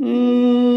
Mm.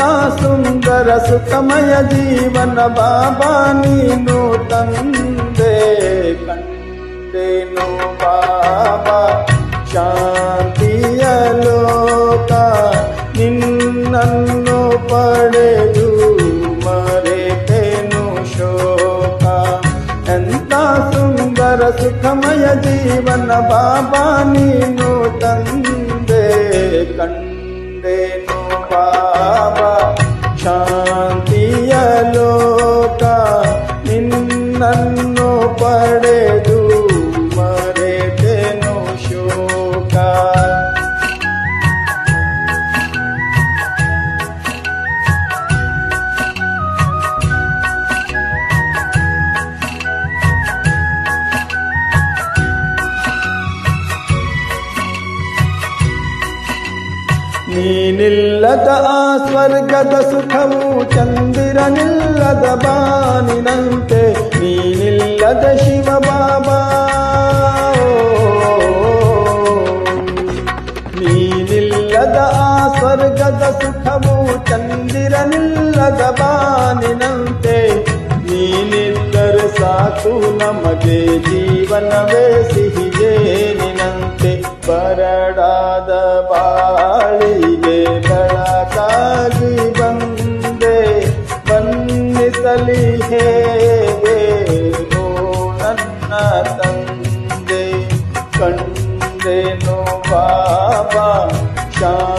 ಎಂತ ಸುಂದರ ಸುಖಮಯ ಜೀವನ ಬಾಬಾ ನೀನು ತಂದೆ ಕಂಡೆನು ಬಾಬಾ ಶಾಂತಿಯ ಲೋಕ ನಿನ್ನನ್ನು ಪಡೆದು ಮರೆತೆನು ಶೋಕ ಎಂತ ಸುಂದರ ಸುಖಮಯ ಜೀವನ ಬಾಬಾ ನೀನು ತಂದೆ ಕಂಡೆನು ಬಾಬಾ ನೀನಿಲ್ಲದ ಆ ಸ್ವರ್ಗದ ಸುಖವು ಚಂದಿರನಿಲ್ಲದ ಬಾನಿನಂತೆ ನೀನಿಲ್ಲದ ಶಿವ ಬಾಬಾ ನೀನಿಲ್ಲದ ಆ ಸ್ವರ್ಗದ ಸುಖವು ಚಂದಿರನಿಲ್ಲದ ಬಾನಿನಂತೆ ನೀನಿದ್ದರೆ ಸಾಕು ನಮಗೆ ಜೀವನವೇ ಸಿಹಿಗೇನಿನಂತೆ ಬರಡಾದ ಬಾಳಿಗೆ ಬೆಳಕಾಗಿ ಬಂದೆ ಬನ್ನಿಸಲಿ ಹೇಗೆ ಓ ನನ್ನ ತಂದೆ ಕಂಡೆನು ಬಾಬಾ ಶಾಂತಿಯ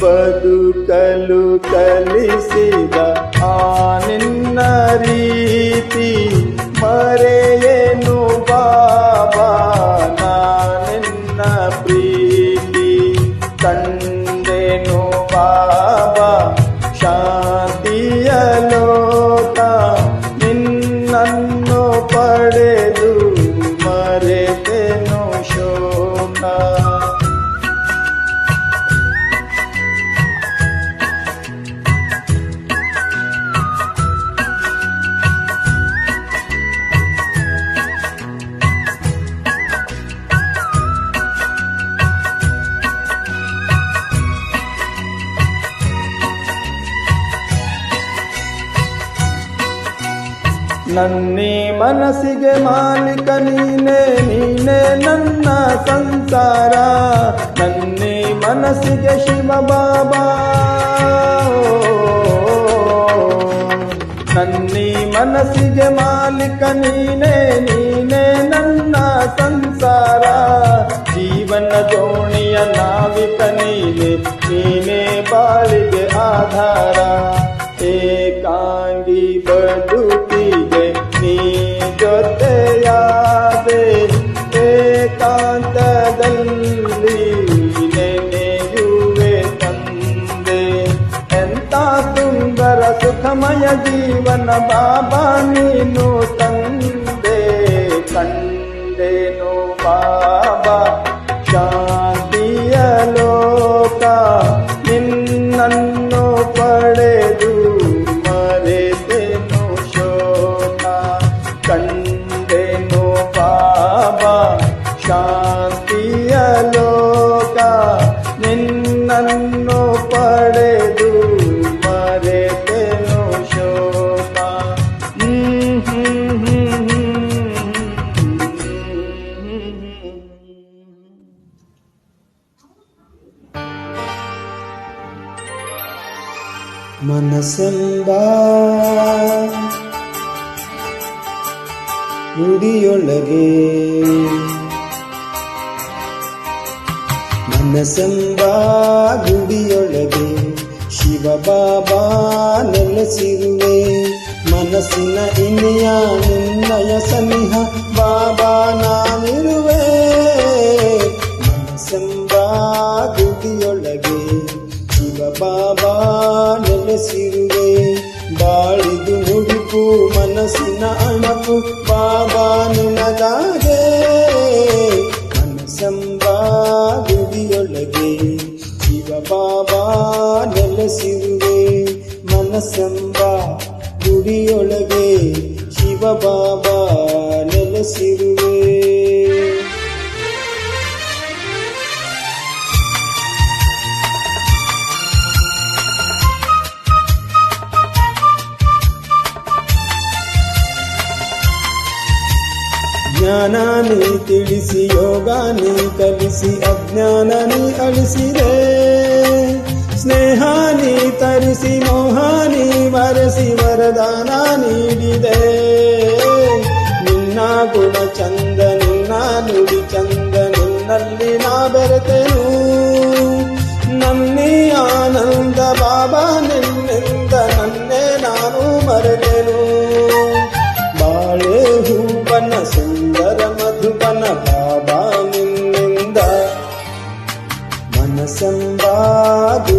ಬದುಕಲು ಕಲಿಸಿದ ಆ ನಿನ್ನ ರೀತಿ ಮರೆಯೇನು ಬಾಬಾ ನನ್ನಿ ಮನಸ್ಸಿಗೆ ಮಾಲೀಕ ನೀನೇ ನೀನೇ ನನ್ನ ಸಂಸಾರ. ನನ್ನಿ ಮನಸ್ಸಿಗೆ ಶಿವ ಬಾಬಾ. ನನ್ನಿ ಮನಸ್ಸಿಗೆ ಮಾಲೀಕ ನೀನೇ ನೀನೇ ನನ್ನ ಸಂಸಾರ. ಜೀವನ ದೋಣಿಯ ನಾವಿಕ ನೀನೆ, ನೀನೇ ಬಾಳಿಗೆ ಆಧಾರ. ಏಕಾಂಗಿ ಜೀವನ ಬಾಬಾ ನೀನು ತಂದೆ ಕಂಡೆನು ಬಾಬಾ ಗುಡಿಯೊಳಗೆ ಶಿವ ಬಾಬಾ ನೆಲೆಸಿರುವೆ. ಬಾಳಿದು ಮುಡುಪು ಮನಸ್ಸಿನ ಅಣಪು ಬಾಬಾ ನಿನಗಾಗೆ ಮನಸ್ಸೆಂಬ ಗುಡಿಯೊಳಗೆ ಶಿವ ಬಾಬಾ ನೆಲೆಸಿರುವೆ. ಮನಸ್ಸೆಂಬ ಗುಡಿಯೊಳಗೆ ಶಿವ ಬಾಬಾ ನೆಲೆಸಿರುವೆ. ಜ್ಞಾನ ನೀ ತಿಳಿಸಿ, ಯೋಗ ನೀ ಕಲಿಸಿ, ಅಜ್ಞಾನ ನೀ ಅಳಿಸಿದೆ ನೀ ತರಿಸಿ, ಮೋಹ ನೀ ಮರೆಸಿ, ವರದಾನ ನೀಡಿದೆ. ನಿನ್ನ ಗುಣ ಚಂದ, ನಿನ್ನ ನುಡಿ ಚಂದ, ನಿನ್ನಲ್ಲಿ ನಾ ಬೆರೆತೆನು. ನನ್ನಿ ಆನಂದ, ಬಾಬಾ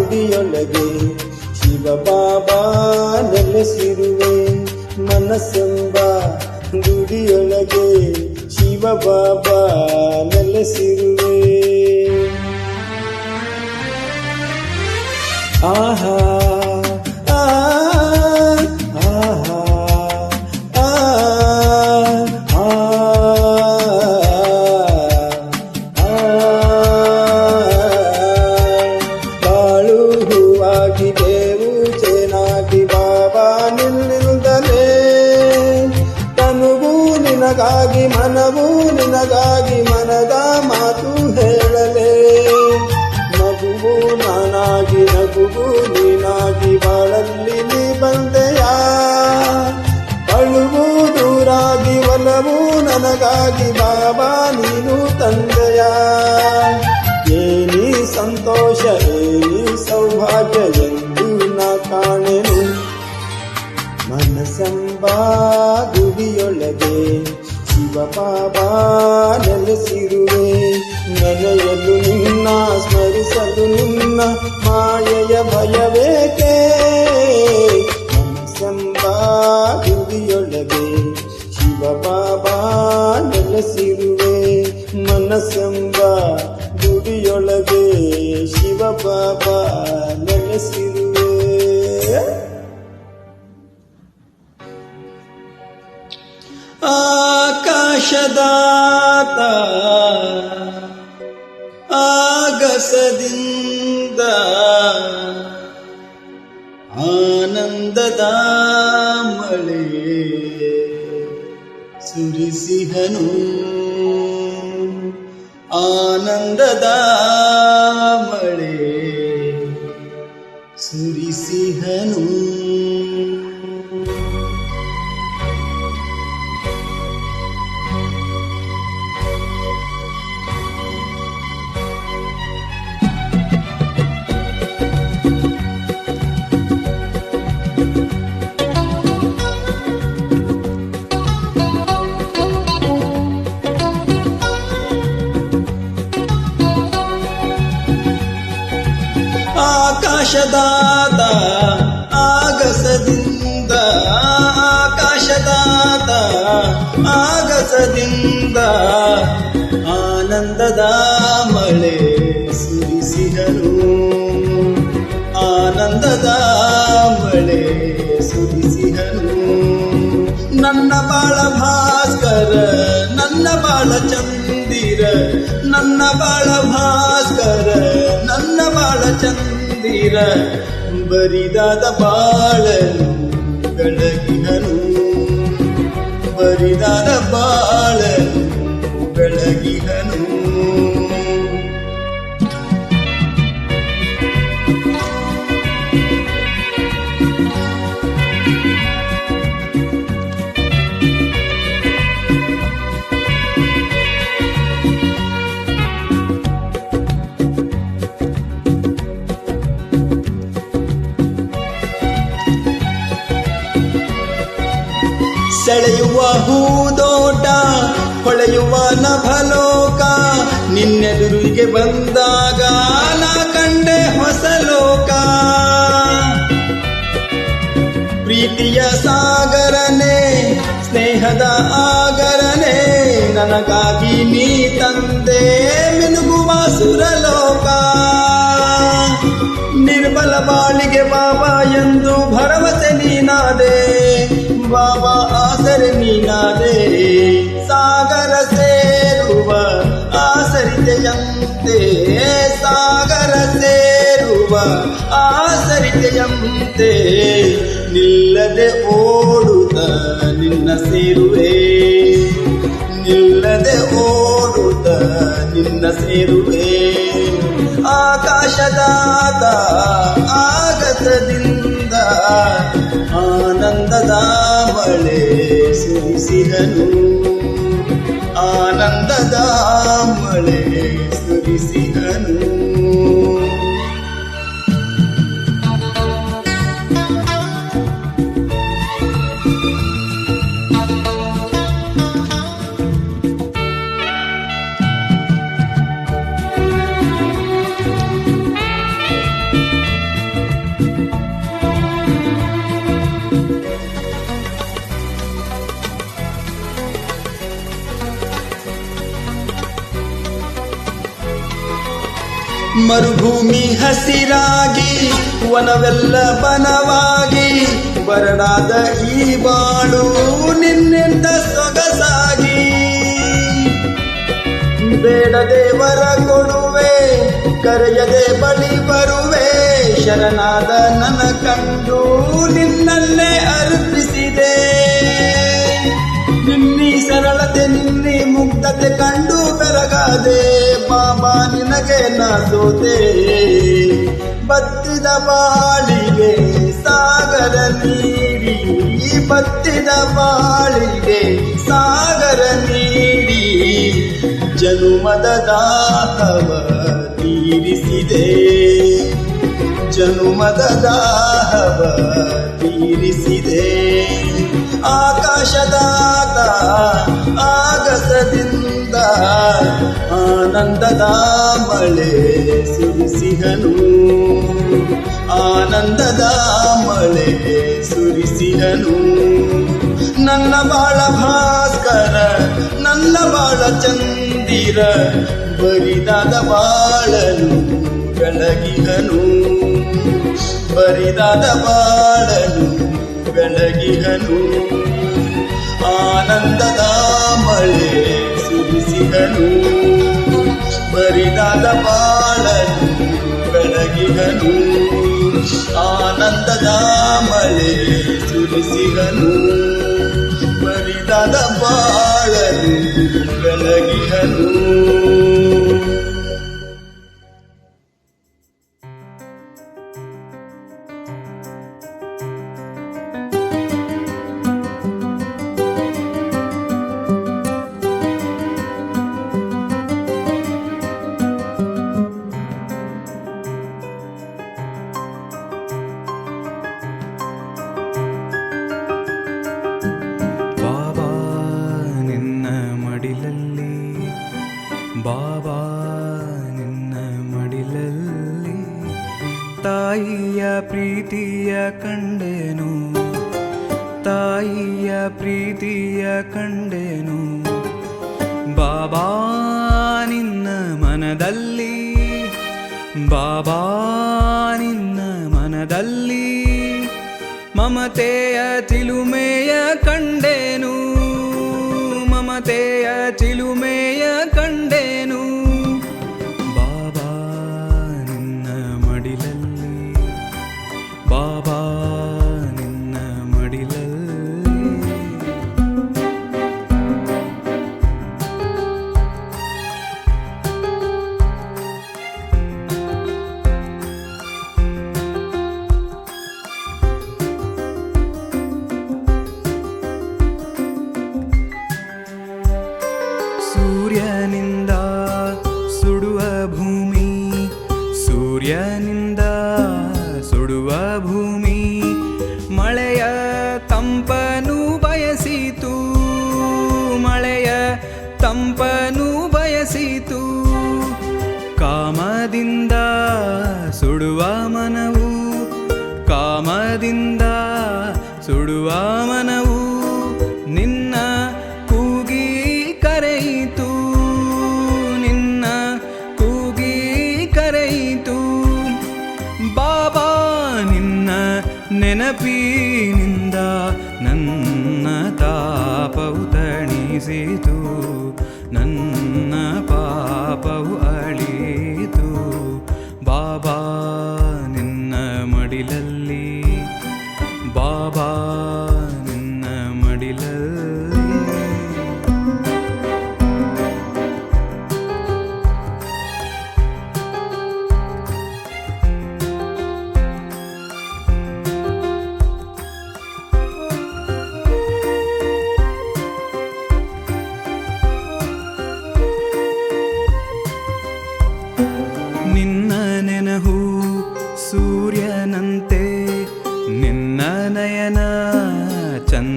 ಗುಡಿಯೊಳಗೆ ಶಿವ ಬಾಬಾ ನೆಲೆಸಿರುವೆ. ಮನಸ್ಸೆಂಬ ಗುಡಿಯೊಳಗೆ ಶಿವ ಬಾಬಾ ನೆಲೆಸಿರುವೆ. ಆಹಾ. ಮನವು ನಿನಗಾಗಿ ಮನದ ಮಾತು ಹೇಳಲೇ. ನಗುವು ನಾನಾಗಿ, ನಗುವು ನೀನಾಗಿ ಬಾಳಲ್ಲಿ ನೀ ಬಂದೆಯ? ಅಳುವು ದೂರಾಗಿ, ಒಲವು ನನಗಾಗಿ ಬಾಬಾ ನೀನು ತಂದೆಯ? ಏನಿ ಸಂತೋಷ, ಏನಿ ಸೌಭಾಗ್ಯ ಎಂದು ನಾ ಕಾಣೆನು. ಮನಸಂಬಾ ಗುಡಿಯೊಳಗೆ ಶಿವ ಬಾಬಾ ನೆಲೆಸಿರುವೆ. ನೆನೆಯಲು ನಿನ್ನ, ಸ್ಮರಿಸಲು ನಿನ್ನ ಮಾಯೆಯ ಭಯವೇಕೆ? ಮನಸ್ಸೆಂಬ ಗುಡಿಯೊಳಗೆ ಶಿವ ಬಾಬಾ ನೆಲೆಸಿರುವೆ. ಮನಸ್ಸೆಂಬ ಗುಡಿಯೊಳಗೆ ಶಿವ ಆಕಾಶದಾತ ಆಗಸದಿಂದ ಆನಂದದ ಮಳೆ ಸುರಿಸಿಹನು. ಆನಂದದ ಮಳೆ ಸುರಿಸಿಹನು. ಆಕಾಶದಾದ ಆಗಸದಿಂದ ಆಕಾಶದಾತ, ಆಗಸದಿಂದ ಆನಂದದ ಮಳೆ ಸುರಿಸಿದನು. ಆನಂದದ ಮಳೆ ಸುರಿಸಿದನು. ನನ್ನ ಬಾಳ ಭಾಸ್ಕರ, ನನ್ನ ಬಾಳ ಚಂದಿರ, ನನ್ನ ಬಾಳ ಭಾಸ್ಕರ, ನನ್ನ ಬಾಳ ಚಂದಿರ ಬರಿದಾದ ಬಾಳನು ಬೆಳಗಿನನು ಬರಿದಾದ ಬಾಳನು ಸೆಳೆಯುವ ಹೂದೋಟ, ಹೊಳೆಯುವ ನಭಲೋಕ, ನಿನ್ನೆದುರಿಗೆ ಬಂದಾಗ ನಾ ಕಂಡೆ ಹೊಸ ಲೋಕ. ಪ್ರೀತಿಯ ಸಾಗರನೆ, ಸ್ನೇಹದ ಆಗರನೆ, ನನಗಾಗಿ ನೀ ತಂದೆ ಮಿನುಗುವ ಸುರಲೋಕ. ನಿರ್ಮಲ ಬಾಳಿಗೆ ಬಾಬಾ ಎಂದು ಭರವಸೆ ನೀನಾದೆ ಬಾಬಾ ಆಸರೆ ನೀನಾದೆ ಸಾಗರ ಸೇರುವ ಆಸರಿತೆಯಂತೆ. ಸಾಗರ ಸೇರುವ ಆಸರಿತೆಯಂತೆ. ನಿಲ್ಲದೆ ಓಡುತ್ತ ನಿನ್ನ ಸೇರುವೆ ನಿಲ್ಲದೆ ಓಡುತ್ತ ನಿನ್ನ ಸೇರುವೆ ಆಕಾಶದಾತ ಆಗಸದಿಂದ ಆನಂದದ ಮಳೆ ಸುರಿಸಿದನು. ಆನಂದದ ಮಳೆ ಸುರಿಸಿದನು. ಮರುಭೂಮಿ ಹಸಿರಾಗಿ, ವನವೆಲ್ಲ ಬನವಾಗಿ, ಬರಡಾದ ಈ ಬಾಳು ನಿನ್ನಿಂದ ಸೊಗಸಾಗಿ. ಬೇಡದೆ ವರ ಕೊಡುವೆ, ಕರೆಯದೆ ಬಳಿ ಬರುವೆ, ಶರಣಾದ ನನ್ನ ಕಂಡು ನಿನ್ನಲ್ಲೇ ಅರ್ಪಿಸಿದೆ. ಸರಳತೆ ನಿನ್ನೆ ಮುಗ್ಧತೆ ಕಂಡು ಬೆರಗಾದೆ. ಬಾಬಾ ನಿನಗೆ ನಾ ಬತ್ತಿದ ಬಾಳಿಗೆ ಸಾಗರ ನೀಡಿ. ಬತ್ತಿದ ಬಾಳಿಗೆ ಸಾಗರ ನೀಡಿ. ಜನುಮದ ದಾಹವ ತೀರಿಸಿದೆ. ಜನುಮದ ದಾಹವ ತೀರಿಸಿದೆ. ಆಕಾಶದಾತ ಆಗಸದಿಂದ ಆನಂದದ ಮಳೆ ಸುರಿಸಿದನು. ಆನಂದದ ಮಳೆ ಸುರಿಸಿದನು. ನನ್ನ ಬಾಳ ಭಾಸ್ಕರ, ನನ್ನ ಬಾಳ ಚಂದಿರ, ಬರಿದಾದ ಬಾಳನು ಬೆಳಗಿದನು. ಬರಿದಾದ ಬಾಳನು ಬೆಳಗಿಹನು ಆನಂದದ ಮಳೆ ಸುರಿಸಿದನು. ಬರಿದಾದ ಬಾಳನು ಬೆಳಗಿದನು. ಆನಂದದ ಮಳೆ ಸುರಿಸಿದನು. ಬರಿದಾದ ಬಾಳನು ಬೆಳಗಿಹನು 路。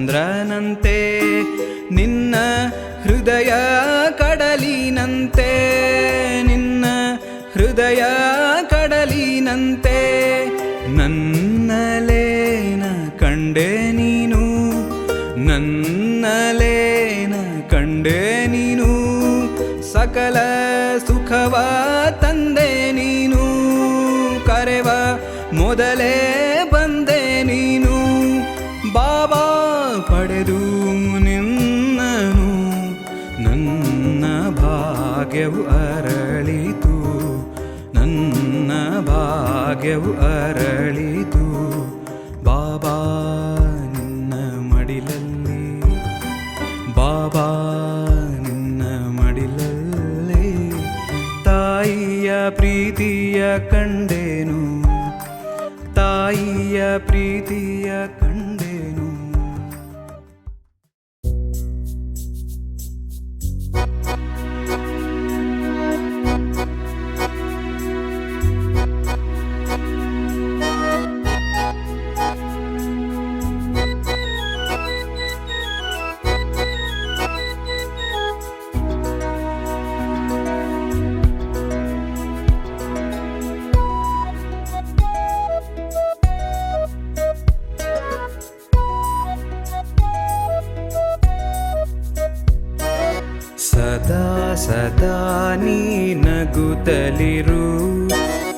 ಚಂದ್ರನಂತೆ, ನಿನ್ನ ಹೃದಯ ಕಡಲಿನಂತೆ, ನಿನ್ನ ಹೃದಯ ಕಡಲಿನಂತೆ, ನನ್ನಲೇನ ಕಂಡೆ ನೀನು, ನನ್ನಲೇನ ಕಂಡೆ ನೀನು, ಸಕಲ ಸುಖವ ತಂದೆ ನೀನು, ಕರೆವ ಮೊದಲ ಭಯವು ಅರಳಿತು ಬಾಬಾ ನಿನ್ನ ಮಡಿಲಲ್ಲಿ ಬಾಬಾ ನಿನ್ನ ಮಡಿಲಲ್ಲಿ ತಾಯಿಯ ಪ್ರೀತಿಯ ಕಂಡೆ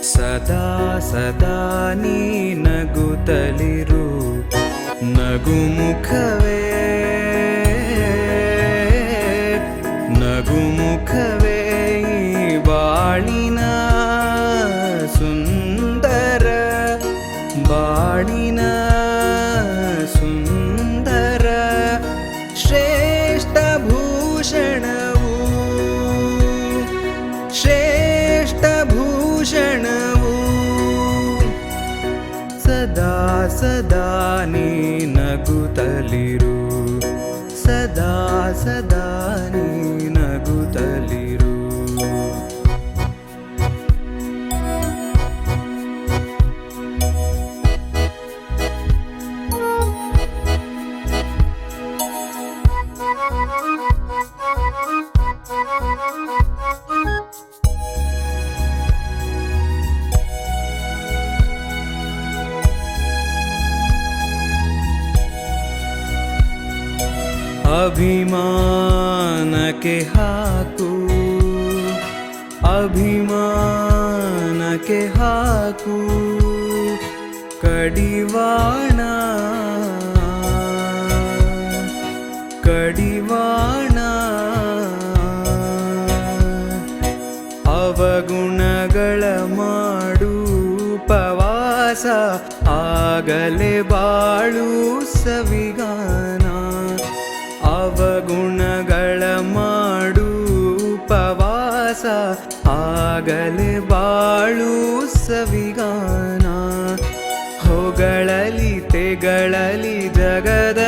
ಸದಾ ಸದಾ ನೀ ನಗುತ್ತಲಿರು. ನಗುಮುಖವೇ ಸದಾ ನೀ ನಗುತ್ತಲಿರು. ಸದಾ ಸದಾ ನೀ ನಗುತ್ತಲಿರು अभिमान के हाकू। अभिमान के हाकू। कडिवाणा कडिवाणा कडिवाण माडू पवास आगले बाळु। ಆಗಲೇ ಬಾಳು ಸವಿಗಾನ ಹೊಗಳಲಿ ತೆಗಳಲಿ ಜಗದ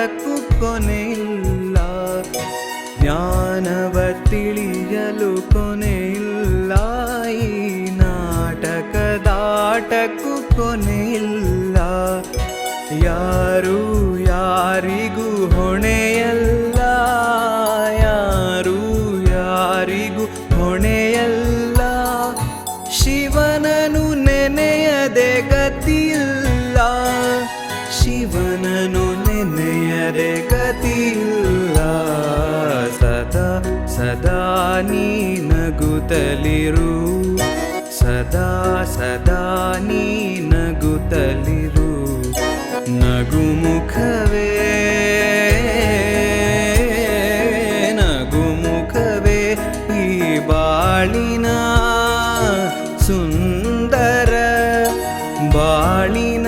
ಇದಕ್ಕೂ ಕೊನೆಯಿಲ್ಲ. ಜ್ಞಾನವ ತಿಳಿಯಲು ಕೊನೆಯಿಲ್ಲ. ಈ ನಾಟಕದಾಟಕ್ಕೂ ಕೊನೆಯಿಲ್ಲ. ಯಾರು ಯಾರಿಗೂ ಹೊಣೆ ನೀ ನಗುತ್ತಲಿರು. ಸದಾ ಸದಾ ನೀ ನಗುತ್ತಲಿರು. ನಗುಮುಖವೇ ನಗುಮುಖವೇ ಈ ಬಾಳಿನ ಸುಂದರ ಬಾಳಿನ